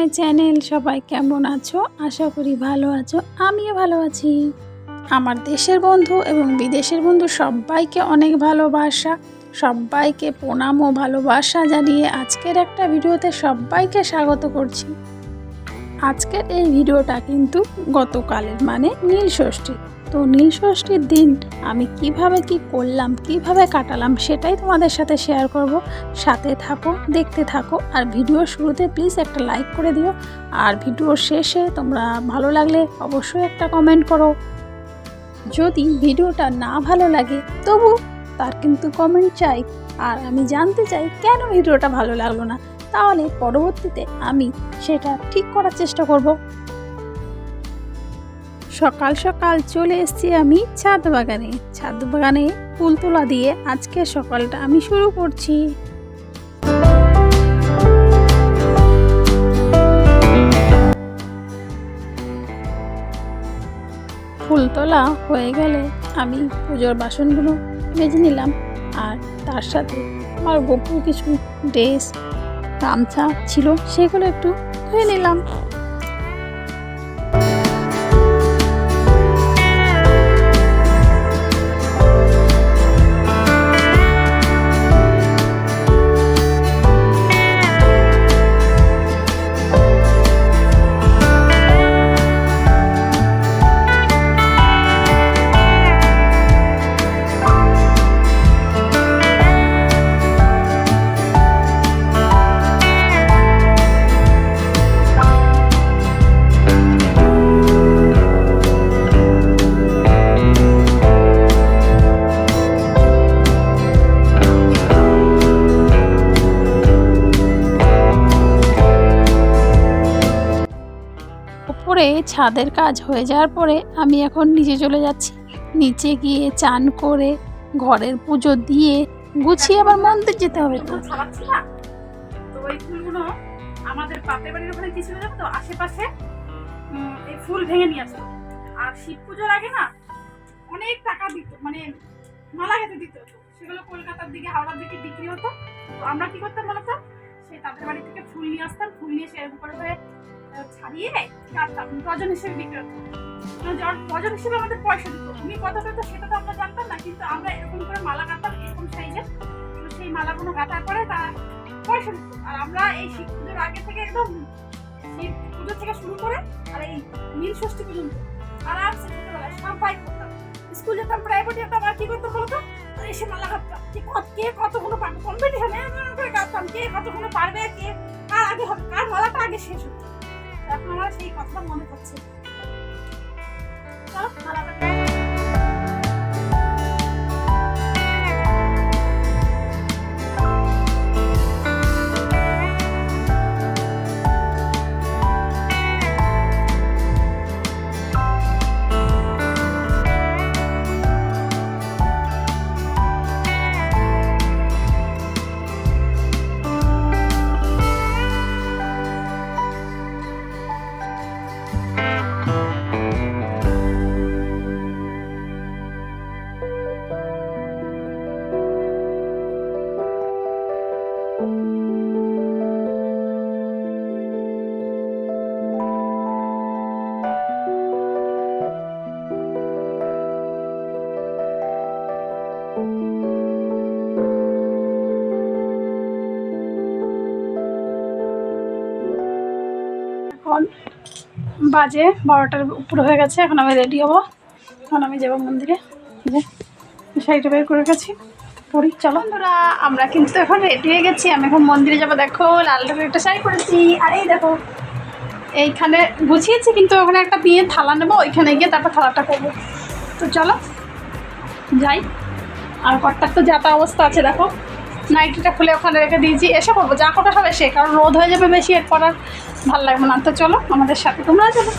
My channel, সবাই কেমন আছো? আশা করি ভালো আছো, আমিও ভালো আছি। আমার দেশের বন্ধু এবং বিদেশের বন্ধু সবাইকে অনেক ভালোবাসা, সবাইকে প্রণাম ও ভালোবাসা জানিয়ে আজকের একটা ভিডিওতে সবাইকে স্বাগত করছি। আজকের এই ভিডিওটা কিন্তু গতকালের মানে নীল ষষ্ঠী। তো নীল ষষ্ঠীর দিন আমি কীভাবে কি করলাম, কীভাবে কাটালাম সেটাই তোমাদের সাথে শেয়ার করব। সাথে থাকো, দেখতে থাকো আর ভিডিও শুরুতে প্লিজ একটা লাইক করে দিও। আর ভিডিও শেষে তোমরা ভালো লাগলে অবশ্যই একটা কমেন্ট করো। যদি ভিডিওটা না ভালো লাগে, তবু তার কিন্তু কমেন্ট চাই। আর আমি জানতে চাই কেন ভিডিওটা ভালো লাগল না, তাহলে পরবর্তীতে আমি সেটা ঠিক করার চেষ্টা করব। সকাল সকাল চলে এসেছি আমি ছাদ বাগানে। ছাদ বাগানে ফুল তোলা দিয়ে আজকে সকালটা আমি শুরু করছি। ফুল তোলা হয়ে গেলে আমি পুজোর বাসনগুলো মেজে নিলাম আর তার সাথে আমার গপু কিছু ড্রেস, গামছা ছিল সেগুলো একটু ধুয়ে নিলাম। ছাদের কাজ হয়ে যাওয়ার পরে আমি এখন নিচে চলে যাচ্ছি। নিচে গিয়ে চান করে ঘরের পুজো দিয়ে গুছিয়ে আবার মন্দির যেতে হবে তো। আমাদের বাড়ির ওখানে কি ছিল তো? আশেপাশে এই ফুল ভেঙে নিয়ে আর শিব পুজোর আগে না অনেক টাকা দিত মানে মালা দিত। সেগুলো কলকাতার দিকে হাওড়ার দিকে বিক্রি হতো। তো আমরা কি করতাম বলতো সেই তাদের বাড়ি থেকে ফুল নিয়ে আসতাম। ফুল নিয়ে করে আহ, ছাড়িয়ে কাটতাম ডজন হিসেবে বিক্রি হতো ডজন হিসেবে আমাদের পয়সা দিত উনি কত পেত সেটা তো আমরা জানতাম না, কিন্তু আমরা এরকম করে মালা কাটতাম, এরকম সাইজের। তো সেই মালাগুলো কাটার পরে তারা পয়সা দিত আর আমরা এই শিব পুজোর আগে থেকে একদম শিব পুজো থেকে শুরু করে আর এই নীল ষষ্ঠী পর্যন্ত আরামসে ছোটবেলায় সবাই করতাম। স্কুল যেতাম প্রাইভেট যেতাম, আর কি করতাম বলতো? এসে মালা কাটতাম। যে কত কে কতগুলো পারবে? কম্পিটিশনে করে কাটতাম। কে কতগুলো পারবে, কে কার আগে হবে? কার মালাটা আগে শেষ হবে এখন আমার সেই কথা মনে পড়ছে। চলো মালা বাজে, বারোটার উপরে হয়ে গেছে, এখন আমি রেডি হব। এখন আমি যাব মন্দিরে। শাড়িটা বের করে গেছি পরি, চলো। বন্ধুরা, আমরা কিন্তু এখন রেডি হয়ে গেছি, আমি এখন মন্দিরে যাব। দেখো, লাল রঙের একটা শাড়ি পরেছি, আর এই দেখো, এইখানে গুছিয়েছি, কিন্তু ওখানে একটা দিয়ে থালা নেব, ওইখানে গিয়ে তারপর থালাটা করব। তো চলো, যাই। আর ঘরটার তো যাতা অবস্থা আছে, দেখো। নাইটিটা খুলে ওখানে রেখে দিয়েছি। এসে করব, যা কটা হবে সে, কারণ রোদ হয়ে যাবে বেশি, এরপর আর ভালো লাগবে না। তো চলো, আমাদের সাথে তোমরা চলো।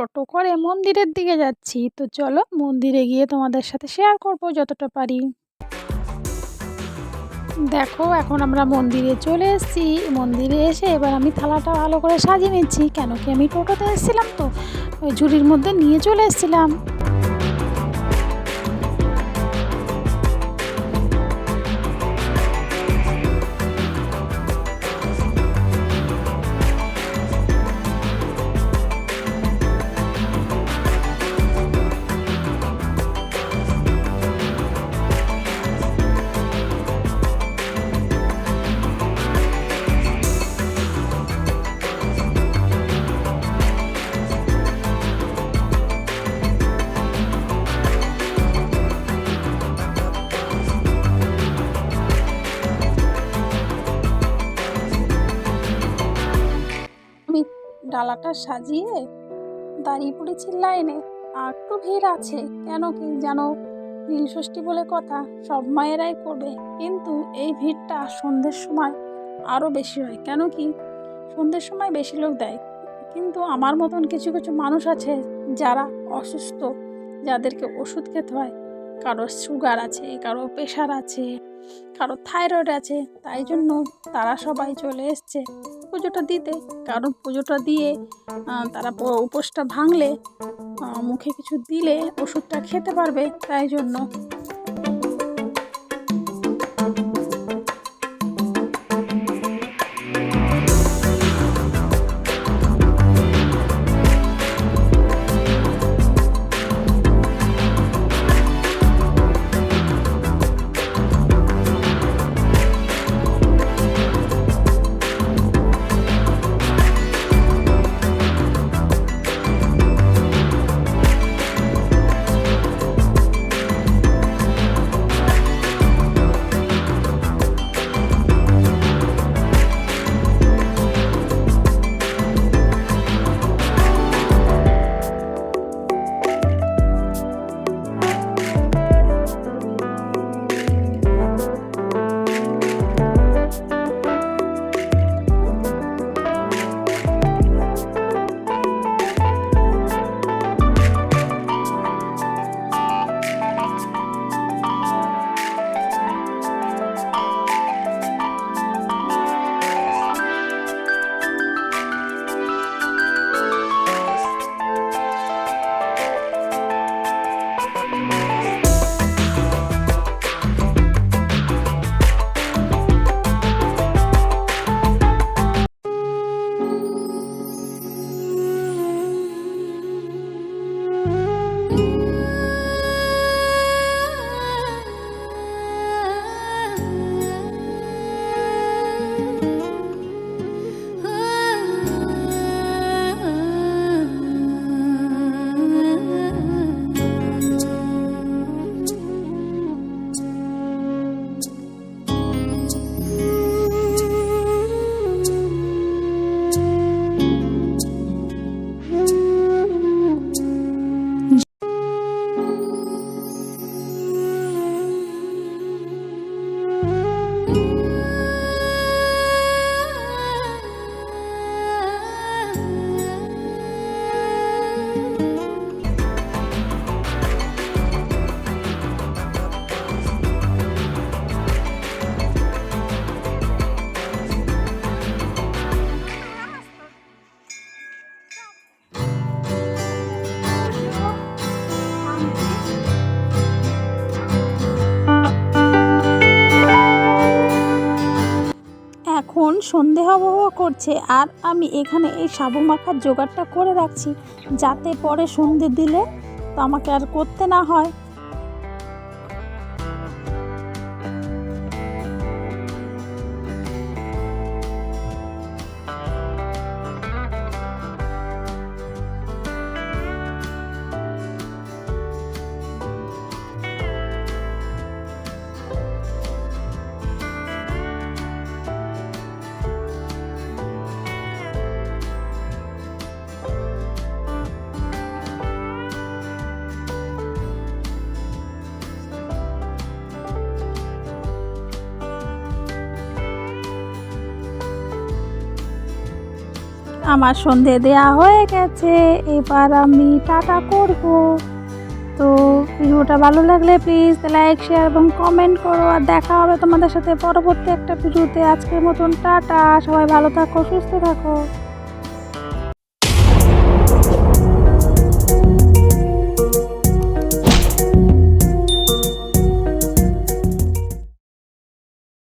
টোটো করে মন্দিরের দিকে যাচ্ছি। তো চলো মন্দিরে গিয়ে তোমাদের সাথে শেয়ার করব যতটা পারি। দেখো, এখন আমরা মন্দিরে চলে এসেছি। মন্দিরে এসে এবার আমি থালাটা ভালো করে সাজিয়ে নিচ্ছি। কেন কি আমি টোটোতে এসেছিলাম তো, ওই ঝুড়ির মধ্যে নিয়ে চলে এসেছিলাম। ডালাটা সাজিয়ে দাঁড়িয়ে পড়েছি লাইনে। আর তো ভিড় আছে, কেন কি জানো? নীলষষ্ঠী বলে কথা, সব মায়েরাই করবে। কিন্তু এই ভিড়টা সন্ধ্যের সময় আরও বেশি হয়, কেন কি? সন্ধ্যের সময় বেশি লোক দেয়। কিন্তু আমার মতন কিছু কিছু মানুষ আছে যারা অসুস্থ, যাদেরকে ওষুধ খেতে হয়। কারও সুগার আছে, কারও প্রেশার আছে, কারও থাইরয়েড আছে। তাই জন্য তারা সবাই চলে এসছে। পুজোটা দিতে। কারণ পুজোটা দিয়ে তারা উপোসটা ভাঙলে মুখে কিছু দিলে ওষুধটা খেতে পারবে, তাই জন্য হওয়া করছে আর আমি এখানে এই সাবু মাখার জোগাড়টা করে রাখছি। যাতে পরে সন্ধে দিলে তো আমাকে আর করতে না হয়। আমার সন্ধে দেয়া হয়ে গেছে, এবার আমি টাটা করব। তো ভিডিওটা ভালো লাগলে প্লিজ লাইক শেয়ার এবং কমেন্ট করো। আর দেখা হবে তোমাদের সাথে পরবর্তী একটা ভিডিওতে। আজকের মতন টাটা, সবাই ভালো থাকো, সুস্থ থাকো।